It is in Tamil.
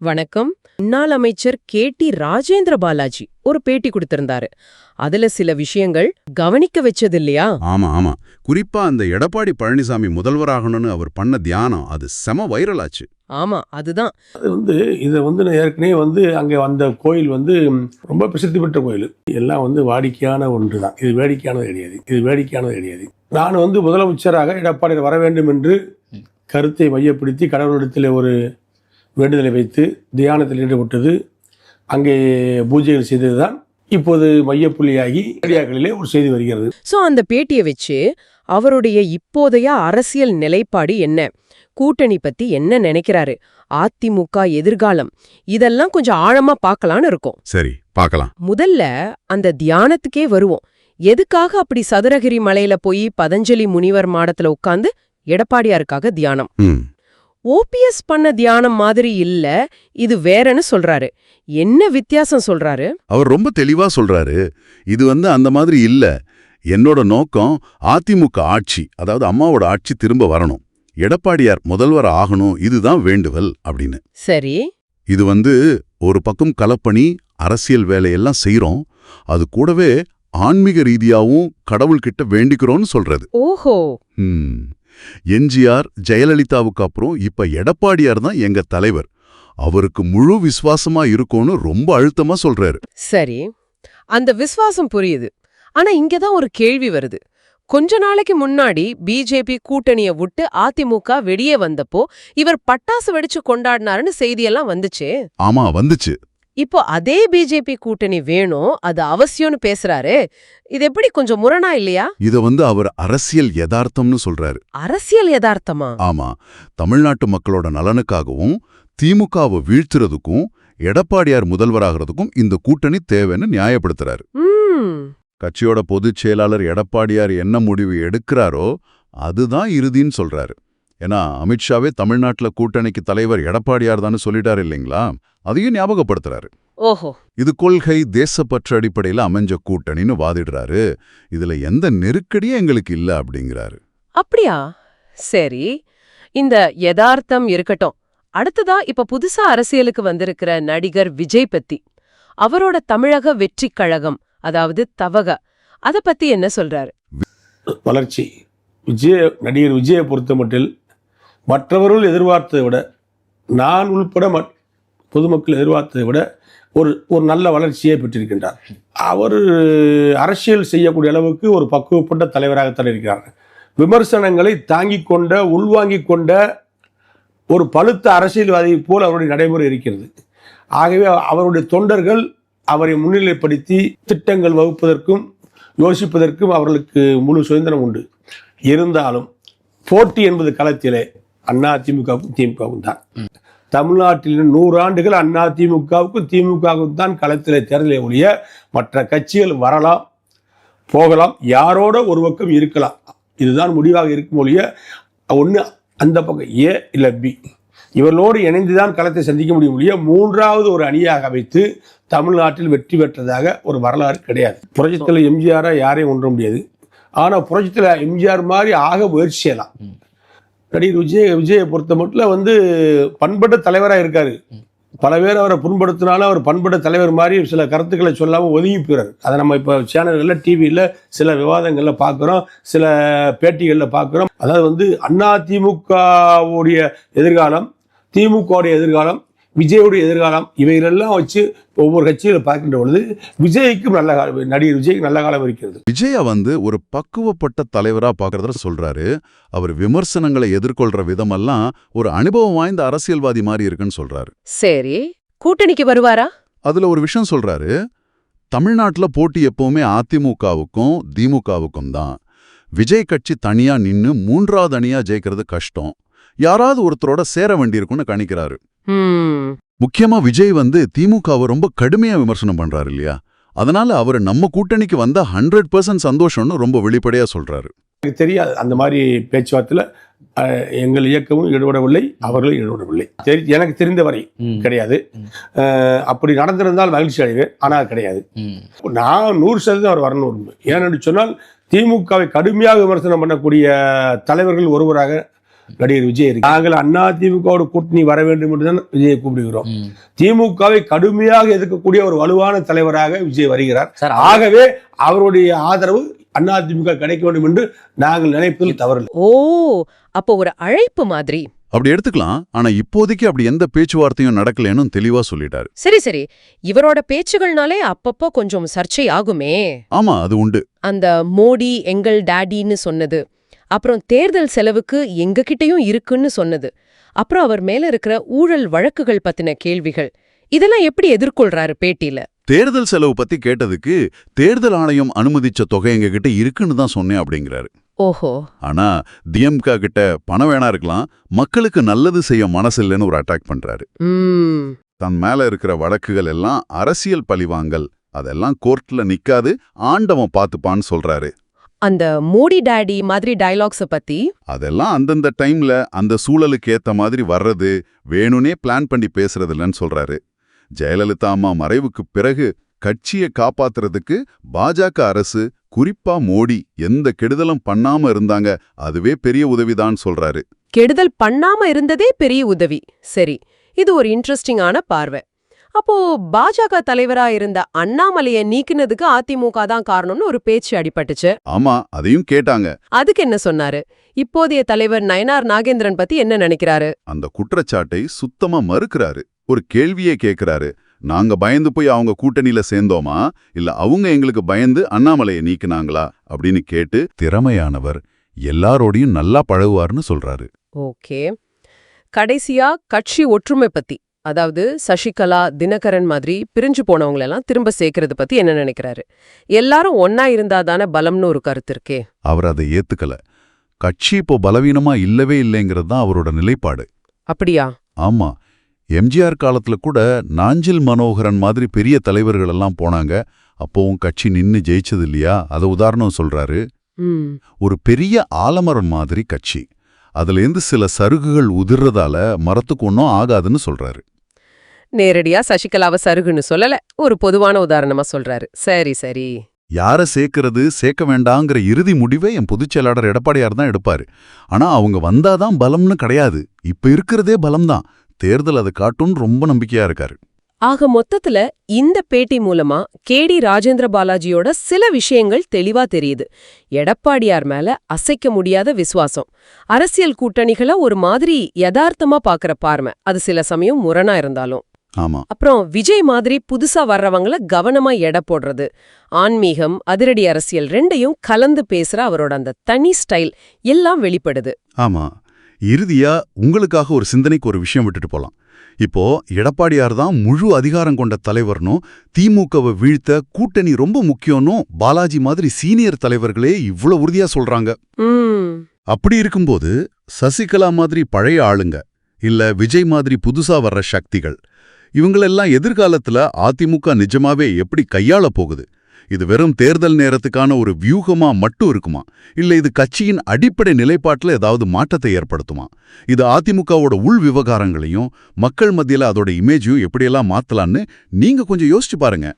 வணக்கம். முன்னாள் அமைச்சர் கே. டி. ராஜேந்திர பாலாஜி ஒரு பேட்டி கொடுத்திருந்தாரு. அதுல சில விஷயங்கள் கவனிக்க வச்சது இல்லையா? ஆமா ஆமா. குறிப்பா அந்த எடப்பாடி பழனிசாமி முதல்வராகணும்னு அவர் பண்ண தியானம் அது செம வைரல் ஆச்சு. ஆமா அதுதான். அது வந்து இதை வந்து நான் ஏற்கனவே வந்து அங்கே வந்த கோயில் வந்து ரொம்ப பிரசித்தி பெற்ற கோயில். எல்லாம் வந்து வாடிக்கையான ஒன்று தான் இது வேடிக்கையானது கிடையாது. இது வேடிக்கையானது கிடையாது. நான் வந்து முதலமைச்சராக எடப்பாடியில் வர வேண்டும் என்று கருத்தை மையப்படுத்தி கடவுளிடத்தில் ஒரு வேண்டுதலை வைத்து தியானத்தில் ஈடுபட்டது. அங்கே பூஜைகள் செய்தது தான் இப்போது மையப்புள்ளியாகி மீடியாக்களிலே ஒரு செய்தி வருகிறது. சோ அந்த பேட்டியை வச்சு அவருடைய இப்போதைய அரசியல் நிலைப்பாடு என்ன? கூட்டணி பத்தி என்ன நினைக்கிறாரு? அதிமுக எதிர்காலம். இதெல்லாம் கொஞ்சம் ஆழமா பார்க்கலான்னு இருக்கும். சரி பார்க்கலாம். முதல்ல அந்த தியானத்துக்கே வருவோம். எதுக்காக அப்படி சதுரகிரி மலையில போய் பதஞ்சலி முனிவர் மாடத்துல உட்கார்ந்து எடப்பாடியாருக்காக தியானம்? ஓபிஎஸ் பண்ண தியானம் மாதிரி இல்ல இது வேறன்னு சொல்றாரு. என்ன வித்தியாசம் சொல்றாரு? அவர் ரொம்ப தெளிவா சொல்றாரு இது வந்து அந்த மாதிரி இல்ல. என்னோட நோக்கம் அதிமுக ஆட்சி அதாவது அம்மாவோட ஆட்சி திரும்ப வரணும். எடப்பாடியார் முதல்வர் ஆகணும் இதுதான் வேண்டுவல் அப்படின்னு. சரி. இது வந்து ஒரு பக்கம் கலப்பணி அரசியல் வேலையெல்லாம் செய்றோம் அது கூடவே ஆன்மீக ரீதியாவும் கடவுள்கிட்ட வேண்டிக்கிறோம்னு சொல்றது. ஓஹோ. எம்ஜிஆர் ஜெயலலிதாவுக்கு அப்புறம் இப்ப எடப்பாடியார் தான் எங்க தலைவர். அவருக்கு முழு விசுவாசமா இருக்கும்னு ரொம்ப அழுத்தமா சொல்றாரு. சரி அந்த விசுவாசம் புரியுது. ஆனா இங்கதான் ஒரு கேள்வி வருது. கொஞ்ச நாளைக்கு முன்னாடி பிஜேபி கூட்டணிய விட்டு அதிமுக வெளியே வந்தப்போ இவர் பட்டாசு வெடிச்சு கொண்டாடினாருன்னு செய்தியெல்லாம் வந்துச்சே. ஆமா வந்துச்சு. இப்போ அதே பிஜேபி கூட்டணி வேணும் அது அவசியம்னு பேசுறாரு. இது எப்படி கொஞ்சம் முரணா இல்லையா? இத வந்து அவர் அரசியல் யதார்த்தம்னு சொல்றாரு. அரசியல் யதார்த்தமா? ஆமா. தமிழ்நாட்டு மக்களோட நலனுக்காகவும் திமுகவை வீழ்த்துறதுக்கும் எடப்பாடியார் முதல்வராகிறதுக்கும் இந்த கூட்டணி தேவைன்னு நியாயப்படுத்துறாரு. கட்சியோட பொதுச் செயலாளர் எடப்பாடியார் என்ன முடிவு எடுக்கிறாரோ அதுதான் இறுதின்னு சொல்றாரு. ஏன்னா அமித்ஷாவே தமிழ்நாட்டுல கூட்டணிக்கு தலைவர் எடப்பாடியார் தான் சொல்லிட்டாரு இல்லைங்களா? அதையும் ஞாபகப்படுத்துறாரு. ஓஹோ. இது கொள்கை தேசப்பற்று அடிப்படையில அமைஞ்ச கூட்டணின்னு வாதிடுறாரு. இதுல எந்த நெருக்கடியும் எங்களுக்கு இல்ல அப்படிங்கிறாரு. அப்படியா? சரி. இந்த யதார்த்தம் இருக்கட்டும். அடுத்ததா இப்ப புதுசா அரசியலுக்கு வந்திருக்கிற நடிகர் விஜய் பத்தி. அவரோட தமிழக வெற்றிக் கழகம் அதாவது தவக அத பத்தி என்ன சொல்றாரு? வளர்ச்சி. விஜய நடிகர் விஜயை பொறுத்த மட்டில் மற்றவர்கள் எதிர்பார்த்ததை விட நான் உள்பட மற்- பொதுமக்கள் எதிர்பார்த்ததை விட ஒரு ஒரு நல்ல வளர்ச்சியை பெற்றிருக்கின்றார். அவர் அரசியல் செய்யக்கூடிய அளவுக்கு ஒரு பக்குவப்பட்ட தலைவராகத்தான் இருக்கிறார். விமர்சனங்களை தாங்கிக் கொண்ட உள்வாங்கிக் கொண்ட ஒரு பழுத்த அரசியல்வாதியை போல் அவருடைய நடைமுறை இருக்கிறது. ஆகவே அவருடைய தொண்டர்கள் அவரை முன்னிலைப்படுத்தி திட்டங்கள் வகுப்பதற்கும் யோசிப்பதற்கும் அவர்களுக்கு முழு சுதந்திரம் உண்டு. இருந்தாலும் போட்டி என்பது களத்திலே அண்ணா திமுகவுக்கும் தான். தமிழ்நாட்டில் நூறாண்டுகள் அண்ணா திமுகவுக்கும் திமுகவுக்கும் தான் களத்தில் தேர்தலை ஒழிய மற்ற கட்சிகள் வரலாம் போகலாம் யாரோட ஒரு பக்கம் இருக்கலாம். இதுதான் முடிவாக இருக்கும் ஒழிய ஒன்று அந்த பக்கம் ஏ இல்லை பி. இவர்களோடு இணைந்துதான் களத்தை சந்திக்க முடியும் ஒழிய மூன்றாவது ஒரு அணியாக வைத்து தமிழ்நாட்டில் வெற்றி பெற்றதாக ஒரு வரலாறு கிடையாது. புரட்சித்தில் எம்ஜிஆராக யாரையும் ஒன்ற முடியாது. ஆனால் புரட்சித்தில் எம்ஜிஆர் மாதிரி ஆக முயற்சி செய்யலாம். நடிகர் விஜய் விஜயை பொறுத்த மட்டும் வந்து பண்பட்ட தலைவராக இருக்காரு. பல பேர் அவரை புண்படுத்தினாலும் அவர் பண்பட்ட தலைவர் மாதிரி சில கருத்துக்களை சொல்லாமல் ஒதுங்கி போயிறாரு. அதை நம்ம இப்போ சேனல்களில் டிவியில் சில விவாதங்களில் பார்க்குறோம் சில பேட்டிகளில் பார்க்குறோம் அதாவது வந்து அண்ணா திமுகவுடைய எதிர்காலம் திமுகவுடைய எதிர்காலம் விஜயுடைய எதிர்காலம் இவைகளெல்லாம் வச்சு ஒவ்வொரு கட்சிகளை பார்க்கின்ற பொழுது விஜய்க்கும் நல்ல காலம் நடிகர் விஜய்க்கு நல்ல காலம் இருக்கிறது. விஜயா வந்து ஒரு பக்குவப்பட்ட தலைவரா பார்க்கறத சொல்றாரு. அவர் விமர்சனங்களை எதிர்கொள்ற விதமெல்லாம் ஒரு அனுபவம் வாய்ந்த அரசியல்வாதி மாதிரி இருக்குன்னு சொல்றாரு. சரி கூட்டணிக்கு வருவாரா? அதுல ஒரு விஷயம் சொல்றாரு. தமிழ்நாட்டுல போட்டி எப்பவுமே அதிமுகவுக்கும் திமுகவுக்கும் தான். விஜய் கட்சி தனியா நின்னு மூன்றாவது அணியா ஜெயிக்கிறது கஷ்டம். யாராவது ஒருத்தரோட சேர வேண்டியிருக்கும்னு கணிக்கிறாரு. முக்கியமா விஜய் வந்து திமுகவை ரொம்ப கடுமையா விமர்சனம் பண்றாரு இல்லையா? அதனால அவர் நம்ம கூட்டணிக்கு வந்தா ஹண்ட்ரட் பர்சன்ட் சந்தோஷம்னு ரொம்ப வெளிப்படையா சொல்றாரு. எனக்கு தெரியாது அந்த மாதிரி பேச்சுவார்த்தையில் எங்கள் இயக்கமும் ஈடுபடவில்லை அவர்களும் ஈடுபடவில்லை. தெரி எனக்கு தெரிந்தவரை கிடையாது. அப்படி நடந்திருந்தால் மகிழ்ச்சி அடைவேன் ஆனால் கிடையாது. நான் நூறு சதவீதம் அவர் வரணும். ஏனென்று சொன்னால் திமுகவை கடுமையாக விமர்சனம் பண்ணக்கூடிய தலைவர்கள் ஒருவராக நடிகர் விஜய் இருக்கு. நாங்கள் அண்ணா திமுகவோட கூட்டணி வர வேண்டும் என்று தான் விஜயை கூப்பிடுகிறோம். திமுகவை கடுமையாக எதிர்க்கக்கூடிய ஒரு வலுவான தலைவராக விஜய் வருகிறார். சார் ஆகவே அவருடைய ஆதரவு அதிமுக கிடைக்க வேண்டும் என்று நாங்கள் நினைப்பதில் தவறில்லை. ஓ அப்போ ஒரு அழைப்பு மாதிரி. அப்படி எடுத்துக்கலாம். ஆனா இப்போதைக்கு அப்படி எந்த பேச்சுவார்த்தையும் நடக்கலன்னு தெளிவா சொல்லிட்டாரு. சரி சரி. இவரோட பேச்சுகள்னாலே அப்பப்போ கொஞ்சம் சர்ச்சை ஆகுமே ஆமா அது உண்டு. அந்த மோடி எங்கள் டாடின்னு சொன்னது. அப்புறம் தேர்தல் செலவுக்கு எங்க கிட்டயும் இருக்குன்னு சொன்னது. அப்புறம் அவர் மேல இருக்கிற ஊழல் வழக்குகள் பத்தின கேள்விகள். இதெல்லாம் எப்படி எதிர்கொள்றாரு பேட்டியில? தேர்தல் செலவு பத்தி கேட்டதுக்கு தேர்தல் ஆணையம் அனுமதிச்ச தொகை எங்க கிட்ட இருக்குன்னு தான் சொன்னேன் அப்படிங்கிறாரு. ஓஹோ. ஆனா டிஎம்கா கிட்ட பணம் வேணா இருக்கலாம் மக்களுக்கு நல்லது செய்ய மனசில்லைன்னு ஒரு அட்டாக் பண்றாரு. தன் மேல இருக்கிற வழக்குகள் எல்லாம் அரசியல் பழிவாங்கல் அதெல்லாம் கோர்ட்ல நிக்காது ஆண்டவன் பாத்துப்பான்னு சொல்றாரு. அந்த மோடி டாடி மாதிரி டயலாக்ஸ பத்தி அதெல்லாம் அந்தந்த டைம்ல அந்த சூழலுக்கு ஏத்த மாதிரி வர்றது வேணும்னே பிளான் பண்ணி பேசுறது இல்லைன்னு சொல்றாரு. ஜெயலலிதா அம்மா மறைவுக்கு பிறகு கட்சியை காப்பாத்துறதுக்கு பாஜக அரசு குறிப்பா மோடி எந்த கெடுதலும் பண்ணாம இருந்தாங்க அதுவே பெரிய உதவிதான் சொல்றாரு. கெடுதல் பண்ணாம இருந்ததே பெரிய உதவி. சரி இது ஒரு இன்ட்ரெஸ்டிங்கான பார்வை. அப்போ பாஜக தலைவரா இருந்த அண்ணாமலைய நீக்கினதுக்கு அதிமுக தான் காரணம்னு ஒரு பேச்சு அடிபட்டுச்சு. ஆமா அதையும் கேட்டாங்க. அதுக்கு என்ன சொன்னாரு? இப்போதைய தலைவர் நயனார் நாகேந்திரன் பத்தி என்ன நினைக்கிறாரு? அந்த குற்றச்சாட்டை சுத்தமா மறுக்கிறாரு. ஒரு கேள்வியே கேக்குறாரு. நாங்க பயந்து போய் அவங்க கூட்டணியில சேர்ந்தோமா? இல்ல அவங்க எங்களுக்கு பயந்து அண்ணாமலையை நீக்குனாங்களா? அப்படின்னு கேட்டு திறமையானவர். எல்லாரோடையும் நல்லா பழகுவார்னு சொல்றாரு. ஓகே. கடைசியா கட்சி ஒற்றுமை பத்தி. அதாவது சசிகலா தினகரன் மாதிரி பிரிஞ்சு போனவங்களெல்லாம் திரும்ப சேர்க்கறது பத்தி என்ன நினைக்கிறாரு? எல்லாரும் ஒன்னா இருந்தா தானே பலம்னு ஒரு கருத்து இருக்கே. அவர் அதை ஏத்துக்கல. கட்சி இப்போ பலவீனமா இல்லவே இல்லைங்கிறது தான் அவரோட நிலைப்பாடு. அப்படியா? ஆமா. எம்ஜிஆர் காலத்துல கூட நாஞ்சில் மனோகரன் மாதிரி பெரிய தலைவர்கள் எல்லாம் போனாங்க. அப்போவும் கட்சி நின்னு ஜெயிச்சது இல்லையா? அதை உதாரணம் சொல்றாரு. ஒரு பெரிய ஆலமரம் மாதிரி கட்சி. அதுலேருந்து சில சருகுகள் உதிர்றதால மரத்துக்கு ஒன்றும் ஆகாதுன்னு சொல்றாரு. நேரடியா சசிகலாவை சருகுன்னு சொல்லல. ஒரு பொதுவான உதாரணமா சொல்றாரு. சரி சரி. யாரை சேர்க்கறது சேர்க்க வேண்டாங்கிற இறுதி முடிவை என் பொதுச் செயலாளர் எடப்பாடியார் தான் எடுப்பாரு. ஆனா அவங்க வந்தாதான் பலம்னு கிடையாது. இப்ப இருக்கிறதே பலம்தான். தேர்தல் அதை காட்டும்னு ரொம்ப நம்பிக்கையா இருக்காரு. ஆக மொத்தத்துல இந்த பேட்டி மூலமா கேடி ராஜேந்திர பாலாஜியோட சில விஷயங்கள் தெளிவா தெரியுது. எடப்பாடியார் மேல அசைக்க முடியாத விசுவாசம். அரசியல் கூட்டணிகளை ஒரு மாதிரி யதார்த்தமா பாக்குற பார்மை. அது சில சமயம் முரணா இருந்தாலும். ஆமா. அப்புறம் விஜய் மாதிரி புதுசா வர்றவங்கள கவனமா எடை போடுறது. ஆன்மீகம் அதிரடி அரசியல் ரெண்டையும் கலந்து பேசுற அவரோட அந்த தனி ஸ்டைல் எல்லாம் வெளிப்படுது. ஆமா. இறுதியா உங்களுக்காக ஒரு சிந்தனைக்கு ஒரு விஷயம் விட்டுட்டு போலாம். இப்போ எடப்பாடியார் தான் முழு அதிகாரம் கொண்ட தலைவர்னும் திமுகவை வீழ்த்த கூட்டணி ரொம்ப முக்கியம்னும் பாலாஜி மாதிரி சீனியர் தலைவர்களே இவ்ளோ உறுதியா சொல்றாங்க. அப்படி இருக்கும்போது சசிகலா மாதிரி பழைய ஆளுங்க இல்ல விஜய் மாதிரி புதுசா வர்ற சக்திகள் இவங்களெல்லாம் எதிர்காலத்துல அதிமுக நிஜமாவே எப்படி கையாள போகுது? இது வெறும் தேர்தல் நேரத்துக்கான ஒரு வியூகமா மட்டும் இருக்குமா? இல்ல இது கட்சியின் அடிப்படை நிலைப்பாட்டுல ஏதாவது மாற்றத்தை ஏற்படுத்துமா? இது அதிமுகவோட உள் விவகாரங்களையும் மக்கள் மத்தியில அதோட இமேஜையும் எப்படியெல்லாம் மாத்தலாம்னு நீங்க கொஞ்சம் யோசிச்சு பாருங்க.